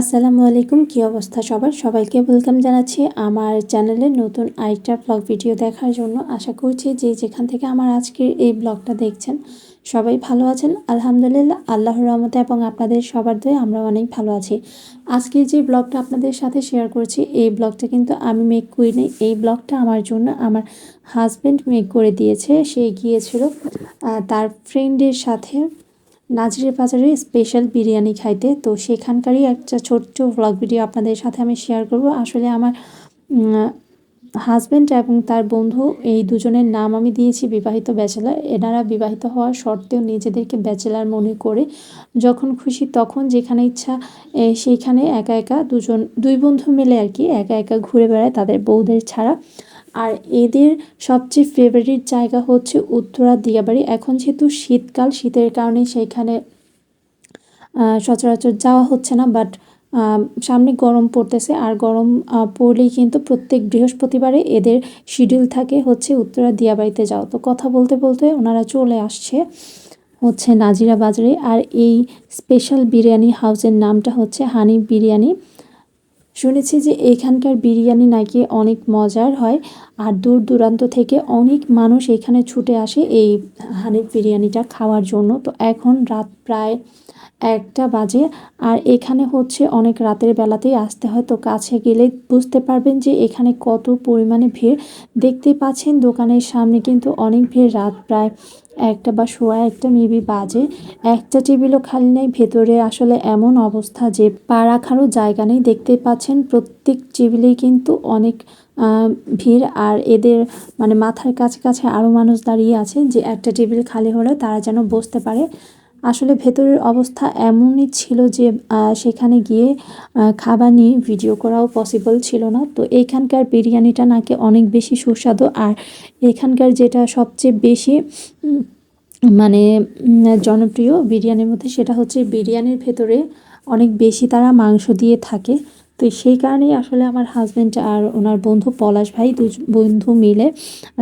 আসসালামু আলাইকুম, কী অবস্থা সবার? সবাইকে ওয়েলকাম জানাচ্ছি আমার চ্যানেলে নতুন আরেকটা ব্লগ ভিডিও দেখার জন্য। আশা করছি যে যেখান থেকে আমার আজকের এই ব্লগটা দেখছেন, সবাই ভালো আছেন। আলহামদুলিল্লাহ, আল্লাহর রহমতে এবং আপনাদের সবার দয়ে আমরা অনেক ভালো আছি। আজকে যে ব্লগটা আপনাদের সাথে শেয়ার করছি, এই ব্লগটা কিন্তু আমি মেক করিনি। এই ব্লগটা আমার জন্য আমার হাজব্যান্ড মেক করে দিয়েছে। সে গিয়েছিল তার ফ্রেন্ডের সাথে। নাজরের বাজারে স্পেশাল বিরিয়ানি খাইতে। তো সেখানকারই একটা ছোট্ট ব্লগ ভিডিও আপনাদের সাথে আমি শেয়ার করব। আসলে আমার হাজব্যান্ড এবং তার বন্ধু এই দুজনের নাম আমি দিয়েছি বিবাহিত ব্যাচেলার এনারা বিবাহিত হওয়ার সত্ত্বেও নিজেদেরকে ব্যাচেলার মনে করে যখন খুশি তখন যেখানে ইচ্ছা সেইখানে একা একা দুজন, দুই বন্ধু মিলে আর কি একা একা ঘুরে বেড়ায় তাদের বউদের ছাড়া। আর এদের সবচেয়ে ফেভারিট জায়গা হচ্ছে উত্তরা দিয়াবাড়ি। এখন যেহেতু শীতকাল, শীতের কারণে সেইখানে সচরাচর যাওয়া হচ্ছে না বাট সামনে গরম পড়তেছে। আর গরম পড়লেই কিন্তু প্রত্যেক বৃহস্পতিবারে এদের শিডিউল থাকে হচ্ছে উত্তরা দিয়াবাড়িতে যাওয়া। তো কথা বলতে বলতে ওনারা চলে আসছে হচ্ছে নাজিরা বাজারে আর এই স্পেশাল বিরিয়ানি হাউসের নামটা হচ্ছে হানি বিরিয়ানি। শুনেছি যে এখানকার বিরিয়ানি নাকি অনেক মজার হয়, আর দূর দূরান্ত থেকে অনেক মানুষ এখানে ছুটে আসে এই হানিফ বিরিয়ানিটা খাওয়ার জন্য। তো এখন রাত প্রায় একটা বাজে। আর এখানে হচ্ছে অনেক রাতের বেলাতেই আসতে হয়। তো কাছে গেলে বুঝতে পারবেন যে এখানে কত পরিমাণে ভিড়। দেখতে পাচ্ছেন দোকানের সামনে কিন্তু অনেক ভিড়। রাত প্রায় একটা বা সোয়া একটা মেবি বাজে। একটা টেবিলও খালি নেই। ভেতরে আসলে এমন অবস্থা যে পা রাখারও জায়গা নেই। দেখতে পাচ্ছেন প্রত্যেক টেবিলেই কিন্তু অনেক ভিড়। আর এদের মানে মাথার কাছে কাছে আরও মানুষ দাঁড়িয়ে আছে যে একটা টেবিল খালি হলে তারা যেন বসতে পারে। আসলে ভেতরের অবস্থা এমনই ছিল যে সেখানে গিয়ে খাবার নিয়ে ভিডিও করাও পসিবল ছিল না। তো এইখানকার বিরিয়ানিটা নাকি অনেক বেশি সুস্বাদু। আর এখানকার যেটা সবচেয়ে বেশি মানে জনপ্রিয় বিরিয়ানির মধ্যে সেটা হচ্ছে বিরিয়ানির ভেতরে অনেক বেশি তারা মাংস দিয়ে থাকে। তো সেই কারণেই আসলে আমার হাজব্যান্ড আর ওনার বন্ধু পলাশ ভাই দু বন্ধু মিলে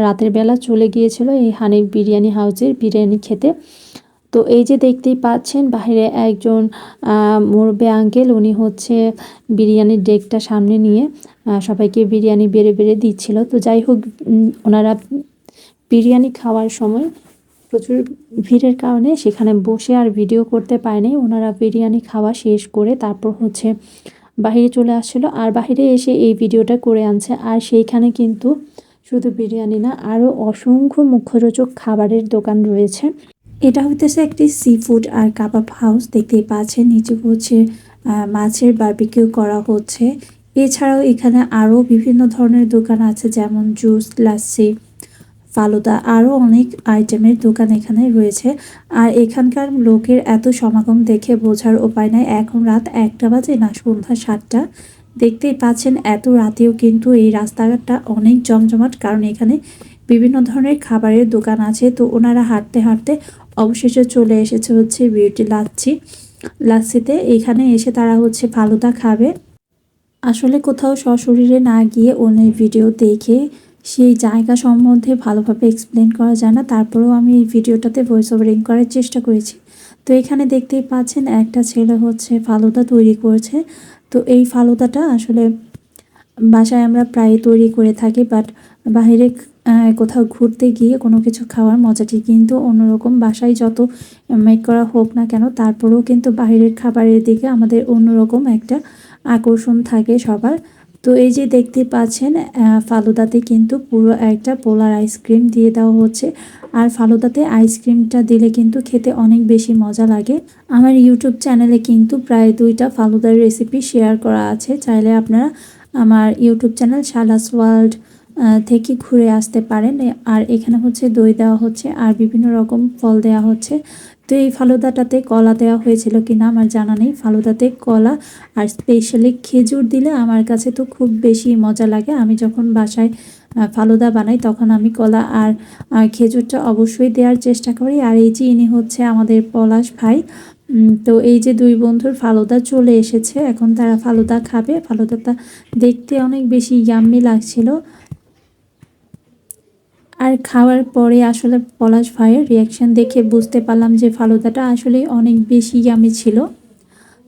রাতের বেলা চলে গিয়েছিল এই হানিফ বিরিয়ানি হাউসের বিরিয়ানি খেতে। তো এই যে দেখতেই পাচ্ছেন বাইরে একজন মুরব্বী আঙ্কেল উনি হচ্ছে বিরিয়ানির ডেকটা সামনে নিয়ে সবাইকে বিরিয়ানি বেড়ে বেড়ে দিচ্ছিল। তো যাই হোক ওনারা বিরিয়ানি খাওয়ার সময় প্রচুর ভিড়ের কারণে সেখানে বসে আর ভিডিও করতে পারেনি। ওনারা বিরিয়ানি খাওয়া শেষ করে তারপর হচ্ছে বাহিরে চলে আসছিল। আর বাহিরে এসে এই ভিডিওটা করে আনছে। আর সেইখানে কিন্তু শুধু বিরিয়ানি না আরও অসংখ্য মুখরোচক খাবারের দোকান রয়েছে। এটা হইতেছে একটি সি ফুড আর কাবাব হাউস দেখতেই পাচ্ছেন, নিচে হচ্ছে মাছের বারবিকিউ করা হচ্ছে। এছাড়াও এখানে আরও বিভিন্ন ধরনের দোকান আছে, যেমন জুস, লাচ্ছি, ফালুদা, আরও অনেক আইটেমের দোকান এখানে রয়েছে। আর এখানকার লোকের এত সমাগম দেখে বোঝার উপায় নাই। এখন রাত একটা বাজে, না সন্ধ্যা সাতটা। দেখতেই পাচ্ছেন, এত রাতেও কিন্তু এই রাস্তাটা অনেক জমজমাট। কারণ এখানে বিভিন্ন ধরনের খাবারের দোকান আছে। তো ওনারা হাঁটতে হাঁটতে অবশেষে চলে এসেছে হচ্ছে বিউটি লাচ্ছি। লাচ্ছিতে এখানে এসে তারা হচ্ছে ফালুদা খাবে। আসলে কোথাও সশরীরে না গিয়ে অন্যের ভিডিও দেখে সেই জায়গা সম্বন্ধে ভালোভাবে এক্সপ্লেন করা যায় না। তারপরেও আমি এই ভিডিওটাতে ভয়েস ওভারিং করার চেষ্টা করেছি। তো এখানে দেখতেই পাচ্ছেন একটা ছেলে হচ্ছে ফালুদা তৈরি করছে। তো এই ফালুদাটা আসলে বাসায় আমরা প্রায় তৈরি করে থাকি বাট আহ, কোথাও ঘুরতে গিয়ে কোনো কিছু খাওয়ার মজাটি কিন্তু অন্যরকম বাসায় যত মেক করা হোক না কেন, তারপরেও কিন্তু বাইরের খাবারের দিকে আমাদের অন্যরকম একটা আকর্ষণ থাকে সবার। তো এই যে দেখতে পাচ্ছেন ফালুদাতে কিন্তু পুরো একটা পোলার আইসক্রিম দিয়ে দেওয়া হচ্ছে। আর ফালুদাতে আইসক্রিমটা দিলে কিন্তু খেতে অনেক বেশি মজা লাগে। আমার ইউটিউব চ্যানেলে কিন্তু প্রায় দুইটা ফালুদার রেসিপি শেয়ার করা আছে। চাইলে আপনারা আমার ইউটিউব চ্যানেল শালাস ওয়ার্ল্ড থেকে ঘুরে আসতে পারেন। আর এখানে হচ্ছে দই দেওয়া হচ্ছে আর বিভিন্ন রকম ফল দেওয়া হচ্ছে। তো এই ফালুদাটাতে কলা দেওয়া হয়েছিল কি না আমার জানা নেই। ফালুদাতে কলা আর স্পেশালি খেজুর দিলে আমার কাছে তো খুব বেশি মজা লাগে। আমি যখন বাসায় ফালুদা বানাই তখন আমি কলা আর খেজুরটা অবশ্যই দেওয়ার চেষ্টা করি। আর এই যে ইনি হচ্ছে আমাদের পলাশ ভাই তো এই যে দুই বন্ধুর ফালুদা চলে এসেছে। এখন তারা ফালুদা খাবে। ফালুদাটা দেখতে অনেক বেশি ইয়াম্মি লাগছিল। আর খাওয়ার পরে আসলে পলাশ ভাইয়ের রিয়াকশন দেখে বুঝতে পারলাম যে ফালুদাটা আসলে অনেক বেশি ইয়ামি ছিল।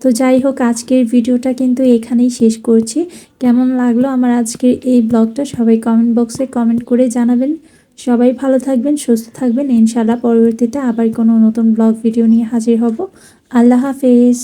তো যাই হোক, আজকের ভিডিওটা কিন্তু এখানেই শেষ করছি। কেমন লাগল আমার আজকের এই ব্লগটা সবাই কমেন্ট বক্সে কমেন্ট করে জানাবেন। সবাই ভালো থাকবেন, সুস্থ থাকবেন। ইনশাআল্লাহ পরবর্তীতে আবার কোনো নতুন ব্লগ ভিডিও নিয়ে হাজির হব। আল্লাহ হাফেজ।